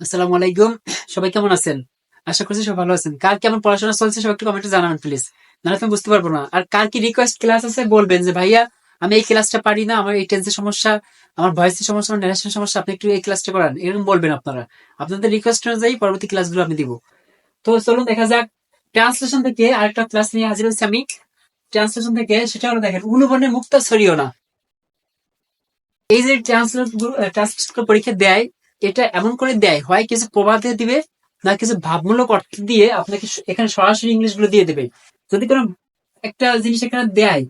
আসসালামু আলাইকুম। সবাই কেমন আছেন? আশা করছি সবাই ভালো আছেন। কার কেমন পড়াশোনা চলছে সবাই একটু কমেন্টে জানাবেন প্লিজ নাহলে তুমি বুঝতে পারব না। আর কার কি রিকোয়েস্ট ক্লাস আছে বলবেন যে, ভাইয়া, আমি এই ক্লাসটা পারি না, আমার এই টেন্সের সমস্যা, আমার ভয়েসের সমস্যা, আমার ন্যারেশন সমস্যা, আপনি একটু এই ক্লাসটা করান। এরকম বলবেন আপনারা। আপনাদের রিকোয়েস্ট অনুযায়ী পরবর্তী ক্লাসগুলো আমি দিব। তো চলুন দেখা যাক। ট্রান্সলেশন থেকে আরেকটা ক্লাস নিয়ে হাজির হয়েছি আমি। ট্রান্সলেশন থেকে সেটা হলো দেখেন অনুবর্ণে মুক্ত ছড়িও না। এই যে ট্রান্সলেট ট্রান্সলেট পরীক্ষা দেয় এটা এমন করে দেয়, হয় কিছু প্রবাদে দিবে, না কিছু ভাবমূলক অর্থ দিয়ে আপনাকে এখানে সরাসরি ইংলিশগুলো দিয়ে দেবে। যদি কোনো একটা জিনিস এখানে দেয়,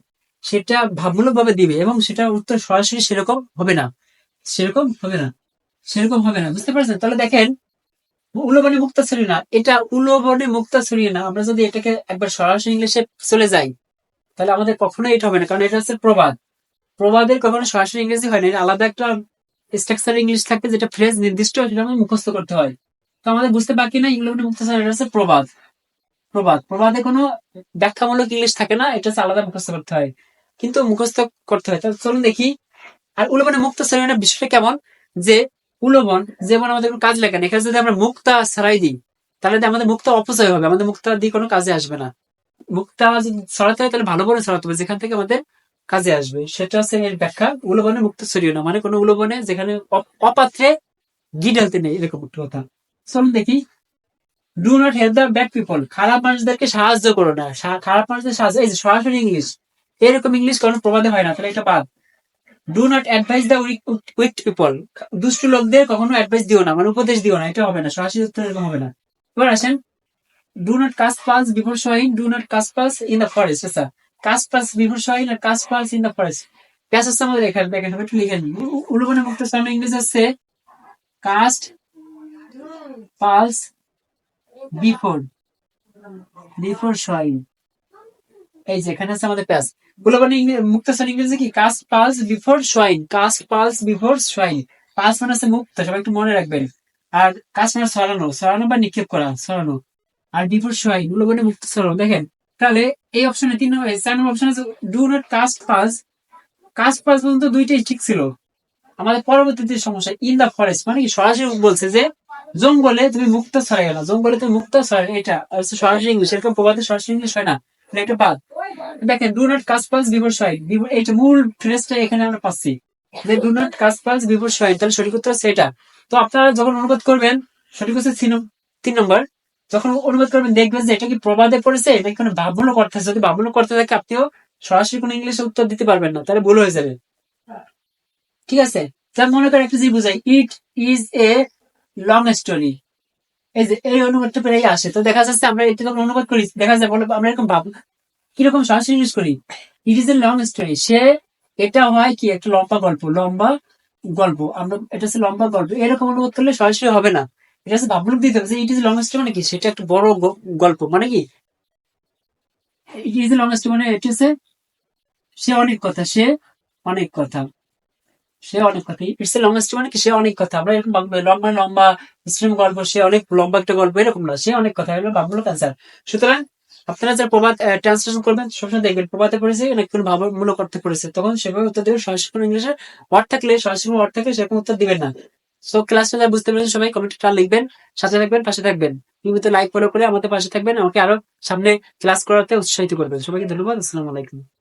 সেটা ভাবমূলক ভাবে দিবে এবং সেটা উত্তর সরাসরি সেরকম হবে না। সেরকম হবে না। সেরকম হবে না, বুঝতে পারছেন? তাহলে দেখেন, উলোবনে মুক্তা ছড়িয়ে না, এটা উলোবনে মুক্তা ছড়িয়ে না। আমরা যদি এটাকে একবার সরাসরি ইংলিশে চলে যাই, তাহলে আমাদের কখনো এটা হবে না, কারণ এটা হচ্ছে প্রবাদ। প্রবাদের কখনো সরাসরি ইংরেজি হয় না আলাদা একটা স্ট্রাকচার ইংলিশ থাকে যেটা ফ্রেজ নির্দিষ্ট, সেটা মুখস্থ করতে হয়। তো আমাদের বুঝতে বাকি না এগুলো মুখস্থ এটা হচ্ছে প্রবাদ। প্রবাদ। প্রবাদে কোনো ব্যাখ্যামূলক ইংলিশ থাকে না, এটা আলাদা মুখস্থ করতে হয়। কিন্তু মুখস্থ করতে হয়। তাহলে চলুন দেখি। আর উলোবনে মুক্ত শ্রেণির বিষয়টা কেমন? যে উলোবন, যেমন আমাদের কোনো কাজ লাগে না, এখানে যদি আমরা মুক্তা ছাড়াই দিই, তাহলে আমাদের মুক্তা অপচয় হবে। আমাদের মুক্তা দিয়ে কোনো কাজে আসবে না। মুক্তা যদি ছড়াতে হয়, তাহলে ভালো করে ছড়াতে হবে। যেখান থেকে আমাদের কাজে আসবে। সেটা হচ্ছে এর ব্যাখ্যা, উলোবনে মুক্ত ছড়িও না মানে কোনো উলোবনে যেখানে অপাত্রে ঘি ঢালতে নেই, এরকম একটা কথা। চলুন দেখি। Do not help the bad people খারাপ মানুষদেরকে সাহায্য করো না। খারাপ মানুষদের সাহায্য এই সরাসরি ইংলিশ। এরকম ইংলিশ কোনো প্রবাদে হয় না, তাহলে এটা বাদ। Do not advise the weak people দুষ্টু লোকদের কখনো অ্যাডভাইস দিও না মানে উপদেশ দিও না, এটা হবে না, সরাসরি উত্তর এরকম হবে না। এবার আসেন। Do not cast pearls before swine do not cast pearls in the forest আচ্ছা। Cast pass before swine R cast pearls in the forest pearls হচ্ছে আমাদের এখানে, দেখেন আমি একটু লিখে নিই উলুবনে মুক্ত সামনে cast pearls before before swine এই যে, এখানে আছে আমাদের প্যাস উলুবনে মুক্তাসন ইংরেজি কি? Cast pearls before swine cast pearls before swine pearls মানে হচ্ছে মুক্ত, সবাই একটু মনে রাখবেন। আর কাস্ট মানে সরানো সরানো বা নিক্ষেপ করা, সরানো। আর বিফোর শোয়িং উলুবনে মুক্ত সরানো, দেখেন। তাহলে এই অপশনে তিন নম্বর চার নম্বর অপশন আছে do not cast pearls cast pearls পর্যন্ত দুইটাই ঠিক ছিল। আমাদের পরবর্তীতে সমস্যা ইন দা ফরেস্ট মানে কি সরাসরি বলছে যে জঙ্গলে তুমি মুক্ত ছড়াই না। জঙ্গলে তুমি মুক্ত ছড়াই এটা সরাসরি ইংলিশ এরকম প্রবাদে সরাসরি ইংলিশ হয় না একটা বাদ। দেখেন do not cast pearls before swine এইটা মূল ফ্রেজটা এখানে আমরা পাচ্ছি, যে do not cast pearls before swine তাহলে সঠিক উত্তর এটা। তো আপনারা যখন অনুবাদ করবেন, সঠিক হচ্ছে তিন নম্বর। যখন অনুবাদ করবেন, দেখবেন যে এটা কি প্রবাদে পড়েছে? নাকি কোনো অর্থ আছে যদি ভাবমূলক অর্থ থাকে, আপনিও সরাসরি কোনো ইংলিশে উত্তর দিতে পারবেন না, তাহলে ভুল হয়ে যাবে। ঠিক আছে? যেমন মনে করেন, একটা জিনিস বুঝাই it is a long story এই যে, এই অনুবাদটা প্রায় আসে। তো দেখা যাচ্ছে, আমরা এটা যখন অনুবাদ করি, দেখা যায়, বলে, আমরা এরকম ভাব কীরকম সরাসরি ইউজ করি? It is a long story সে, এটা হয় কি, একটা লম্বা গল্প লম্বা গল্প। আমরা, এটা হচ্ছে লম্বা গল্প। এরকম অনুবাদ করলে সরাসরি হবে না। এটা হচ্ছে দিতে হবে ইট ইজ মানে কি? সেটা একটা বড় গল্প মানে কি? ইট ইজ মানে এটা হচ্ছে, সে অনেক কথা, সে অনেক কথা। সে অনেক কথা। ইটস মানে কি? সে অনেক কথা। আমরা এরকম লম্বা লম্বা গল্প, সে অনেক লম্বা একটা গল্প, এরকম না। সে অনেক কথা, এগুলো ভাবমূলক অ্যান্সার সুতরাং, আপনারা যারা প্রবাদ ট্রান্সলেশন করবেন, সবসময় দেখবেন, প্রবাদে পড়েছে নাকি কোনো ভাবমূলক অর্থে পড়েছে। তখন সেভাবে উত্তর দেবেন, সরাসরি ইংলিশে ওয়ার্ড থাকলে, সরাসরি ওয়ার্ড থাকলে সেরকম উত্তর দিবেন না। সো ক্লাসটা যা বুঝতে পেরেছেন সবাই কমেন্টটা লিখবেন, সাথে থাকবেন, পাশে থাকবেন। নিয়মিত লাইক ফলো করে আমাদের পাশে থাকবেন, আমাকে আরও সামনে ক্লাস করাতে উৎসাহিত করবেন। সবাইকে ধন্যবাদ, আসসালামু আলাইকুম।